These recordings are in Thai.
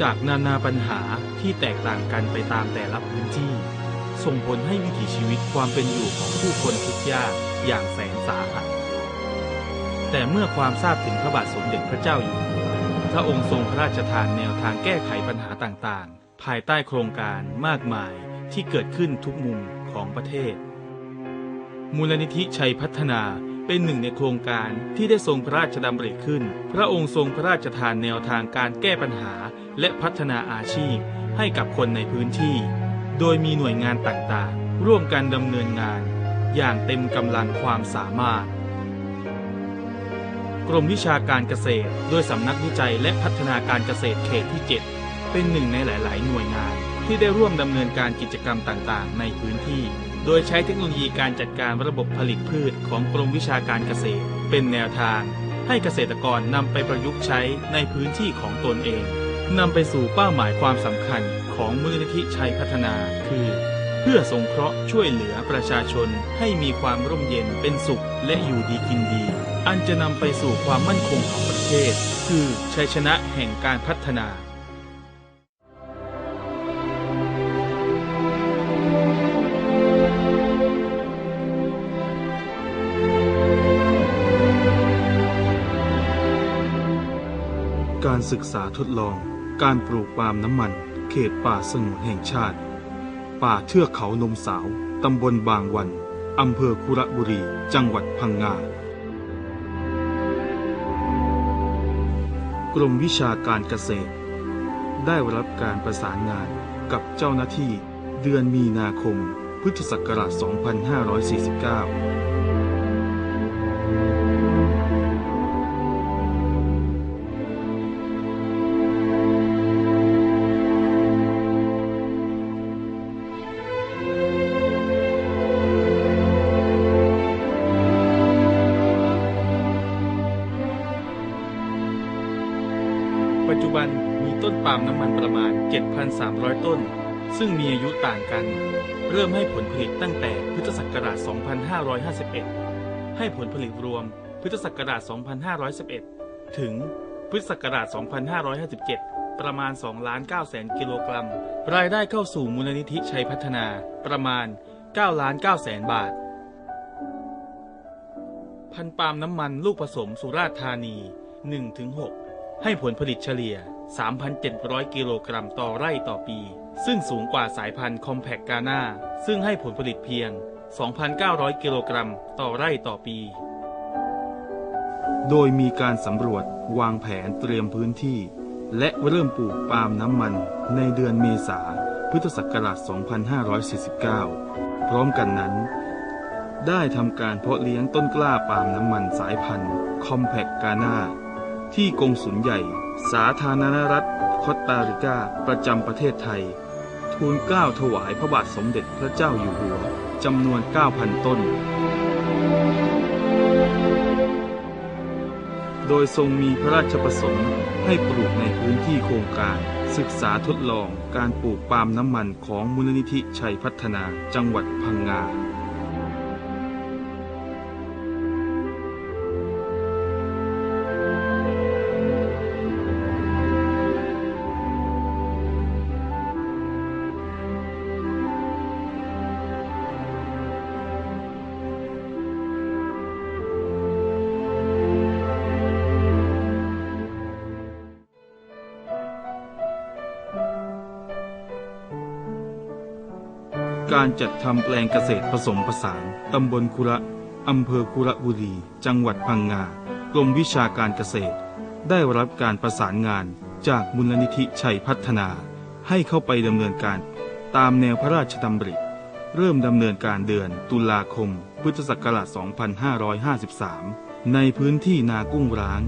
จากนานาปัญหาที่แตกต่างกันไปตามแต่ละพื้นที่ ส่งผลให้วิถีชีวิตความเป็นอยู่ของผู้คนทุกยากอย่างแสนสาหัสแต่เมื่อความทราบถึงพระบาทสมเด็จพระเจ้าอยู่หัวพระองค์ทรงพระราชทานแนวทางแก้ไขปัญหาต่างๆ ภายใต้โครงการมากมายที่เกิดขึ้นทุกมุมของประเทศ มูลนิธิชัยพัฒนาเป็นหนึ่งในโครงการที่ได้ทรงพระราชดำริขึ้น พระองค์ทรงพระราชทานแนวทางการแก้ปัญหา และพัฒนาอาชีพให้กับคนในพื้นที่ โดยมีหน่วยงานต่างๆ ร่วมกันดำเนินงาน อย่างเต็มกำลังความสามารถ กรมวิชาการเกษตร โดยสำนักวิจัยและพัฒนาการเกษตรเขตที่ 7 เป็นหนึ่งในหลายๆ หน่วยงานที่ได้ร่วมดำเนินการกิจกรรมต่างๆ ในพื้นที่ โดยใช้เทคโนโลยีการจัดการระบบผลิตพืชของกรมวิชาการเกษตร เป็นแนวทาง ให้เกษตรกรนำไปประยุกต์ใช้ในพื้นที่ของตนเอง นำไปสู่เป้าหมายความสำคัญของมูลนิธิชัยพัฒนา คือ เพื่อสงเคราะห์ช่วยเหลือประชาชนให้มีความร่มเย็นเป็นสุขและอยู่ดีกินดี อันจะนำไปสู่ความมั่นคงของประเทศ คือชัยชนะแห่งการพัฒนาการศึกษาทดลอง การปลูกปาล์มน้ำมัน เขตป่าสงวนแห่งชาติ ป่าเทือกเขานมสาว ตำบลบางวัน อำเภอคุระบุรี จังหวัดพังงา กรมวิชาการเกษตร ได้รับการประสานงานกับเจ้าหน้าที่เดือนมีนาคม พุทธศักราช 2549 นมีต้นปาล์มน้ำมันประมาณ 7,300 ต้น ซึ่งมีอายุต่างกัน เริ่มให้ผลผลิตตั้งแต่พุทธศักราช 2551 ให้ผลผลิตรวมพุทธศักราช 2511 ถึงพุทธศักราช 2557 ประมาณ2ล้าน9แสนกิโลกรัม รายได้เข้าสู่มูลนิธิชัยพัฒนาประมาณ9ล้าน9แสนบาท พันปาล์มน้ำมันลูกผสมสุราษฎร์ธานี 1-6 ให้ผลผลิตเฉลี่ย 3,700 กิโลกรัมต่อไร่ต่อปี ซึ่งสูงกว่าสายพันธุ์คอมแพคกาน่าซึ่งให้ผลผลิตเพียง 2,900 กิโลกรัมต่อไร่ต่อปี โดยมีการสำรวจวางแผนเตรียมพื้นที่ และเริ่มปลูกปาล์มน้ำมันในเดือนเมษาพุทธศักราช 2549 พร้อมกันนั้น ได้ทำการเพาะเลี้ยงต้นกล้าปาล์มน้ำมันสายพันธุ์คอมแพคกาน่า ที่กงสุลใหญ่ สาธารณรัฐคอสตาริกา ประจำประเทศไทย ทูลเกล้าถวายพระบาทสมเด็จพระเจ้าอยู่หัวจำนวน 9,000 ต้น โดยทรงมีพระราชประสงค์ให้ปลูกในพื้นที่โครงการศึกษาทดลองการปลูกปาล์มน้ำมันของมูลนิธิชัยพัฒนาจังหวัดพังงา การจัดทำแปลงเกษตรผสมผสานตำบลคุระอำเภอคุระบุรี จังหวัดพังงากรมวิชาการเกษตร ได้รับการประสานงานจากมูลนิธิชัยพัฒนา ให้เข้าไปดำเนินการตามแนวพระราชดำริ เริ่มดำเนินการเดือนตุลาคม พุทธศักราช 2553 ในพื้นที่นากุ้งร้าง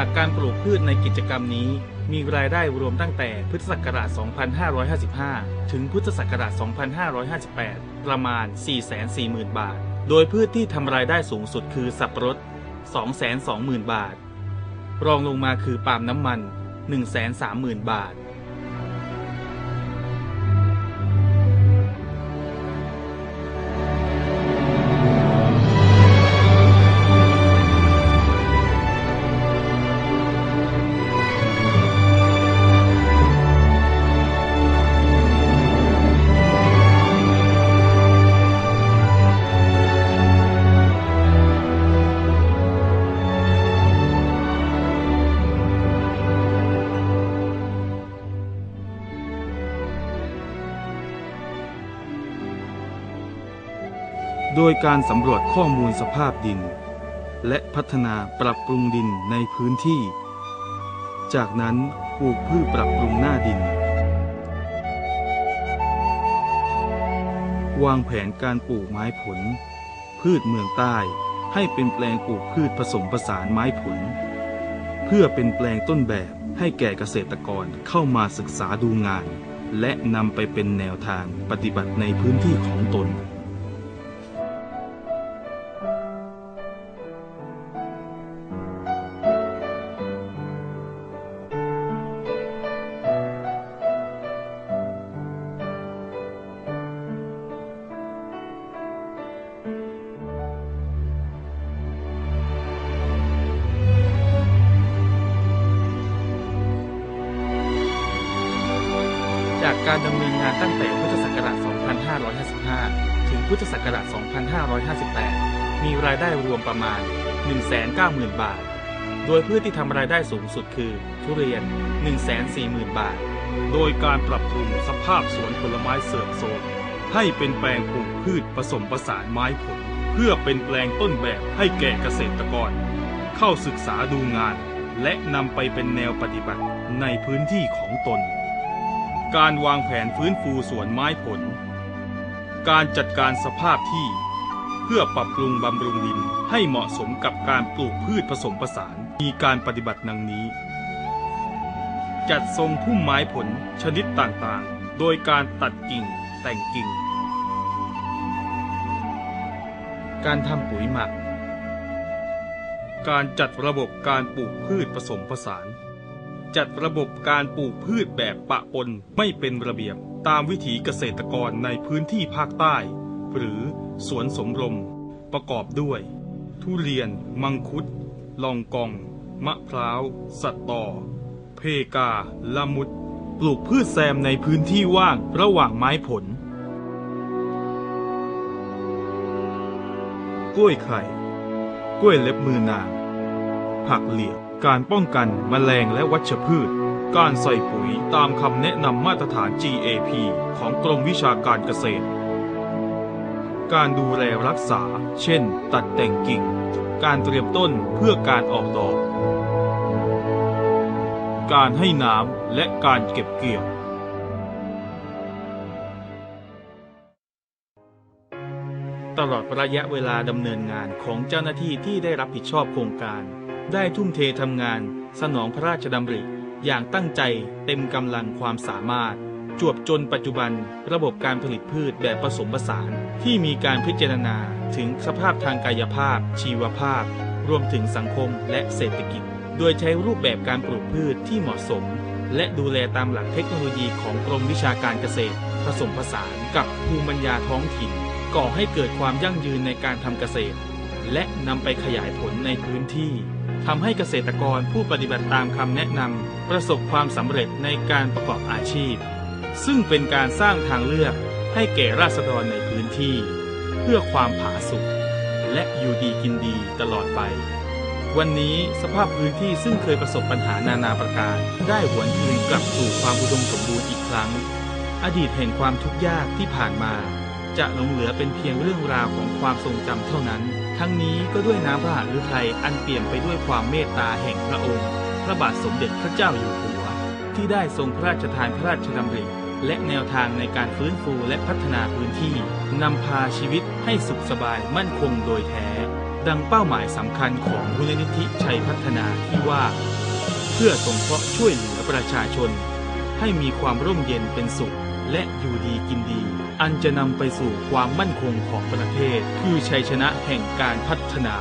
จากการปลูกพืชในกิจกรรมนี้ มีรายได้รวมตั้งแต่พุทธศักราช 2555 ถึงพุทธศักราช 2558 ประมาณ 440,000 บาท โดยพืชที่ทำรายได้สูงสุดคือสับปะรด 220,000 บาท รองลงมาคือปาล์มน้ำมัน 130,000 บาท โดยการสำรวจข้อมูลสภาพดิน และพัฒนาปรับปรุงดินในพื้นที่ จากนั้นปลูกพืชปรับปรุงหน้าดิน วางแผนการปลูกไม้ผล พืชเมืองใต้ให้เป็นแปลงปลูกพืชผสมผสานไม้ผล เพื่อเป็นแปลงต้นแบบให้แก่เกษตรกรเข้ามาศึกษาดูงาน และนำไปเป็นแนวทางปฏิบัติในพื้นที่ของตน จากการดำเนินงานตั้งแต่พุทธศักราช 2555 ถึงพุทธศักราช 2558 มีรายได้รวมประมาณ 190,000 บาท โดยพืชที่ทำรายได้สูงสุดคือ ทุเรียน 140,000 บาท โดยการปรับปรุงสภาพสวนผลไม้เสริมโซนให้เป็นแปลงปลูกพืชผสมผสานไม้ผล เพื่อเป็นแปลงต้นแบบให้แก่เกษตรกร เข้าศึกษาดูงาน และนำไปเป็นแนวปฏิบัติในพื้นที่ของตน การวางแผนฟื้นฟูสวนไม้ผล การจัดการสภาพที่เพื่อปรับปรุงบำรุงดินให้เหมาะสมกับการปลูกพืชผสมผสานมีการปฏิบัติดังนี้ จัดทรงพุ่มไม้ผลชนิดต่างๆ โดยการตัดกิ่งแต่งกิ่ง การทำปุ๋ยหมัก การจัดระบบการปลูกพืชผสมผสาน จัดระบบการปลูกพืชแบบปะปนไม่เป็นระเบียบตามวิถีเกษตรกรในพื้นที่ภาคใต้ หรือสวนสมรม ประกอบด้วย ทุเรียน มังคุด ลองกอง มะพร้าว สัตตอ เพกา ละมุด ปลูกพืชแซมในพื้นที่ว่างระหว่างไม้ผล กล้วยไข่ กล้วยเล็บมือนาง ผักเหลียก การป้องกันแมลงและวัชพืช การใส่ปุ๋ยตามคำแนะนำมาตรฐาน GAP ของกรมวิชาการเกษตร การดูแลรักษา เช่น ตัดแต่งกิ่ง การเตรียมต้นเพื่อการออกดอก การให้น้ำและการเก็บเกี่ยวตลอดระยะเวลาดำเนินงานของเจ้าหน้าที่ที่ได้รับผิดชอบโครงการ ได้ทุ่มเททำงาน สนองพระราชดำริ อย่างตั้งใจเต็มกำลังความสามารถ จวบจนปัจจุบันระบบการผลิตพืชแบบผสมผสานที่มีการพิจารณาถึงสภาพทางกายภาพ ชีวภาพ รวมถึงสังคมและเศรษฐกิจ โดยใช้รูปแบบการปลูกพืชที่เหมาะสม และดูแลตามหลักเทคโนโลยีของกรมวิชาการเกษตร ผสมผสานกับภูมิปัญญาท้องถิ่น ก่อให้เกิดความยั่งยืนในการทำเกษตร และนำไปขยายผลในพื้นที่ ทำให้เกษตรกรผู้ปฏิบัติตามคำแนะนำประสบความสำเร็จในการประกอบอาชีพ ซึ่งเป็นการสร้างทางเลือกให้แก่ราษฎรในพื้นที่ เพื่อความผาสุกและอยู่ดีกินดีตลอดไป วันนี้สภาพพื้นที่ซึ่งเคยประสบปัญหานานาประการ ได้หวนคืนกลับสู่ความอุดมสมบูรณ์อีกครั้ง อดีตแห่งความทุกข์ยากที่ผ่านมา จะหลงเหลือเป็นเพียงเรื่องราวของความทรงจำเท่านั้น ทั้งนี้ก็ด้วยน้ำพระหฤทัยอันเปี่ยมไปด้วยความเมตตาแห่งพระองค์ พระบาทสมเด็จพระเจ้าอยู่หัว ที่ได้ทรงพระราชทานพระราชดำริและแนวทางในการฟื้นฟูและพัฒนาพื้นที่นำพาชีวิตให้สุขสบายมั่นคงโดยแท้ ดังเป้าหมายสำคัญของมูลนิธิชัยพัฒนาที่ว่า เพื่อสงเคราะห์ช่วยเหลือประชาชน ให้มีความร่มเย็นเป็นสุข และอยู่ดีกินดี อันจะนำไปสู่ความมั่นคงของประเทศ คือชัยชนะแห่งการพัฒนา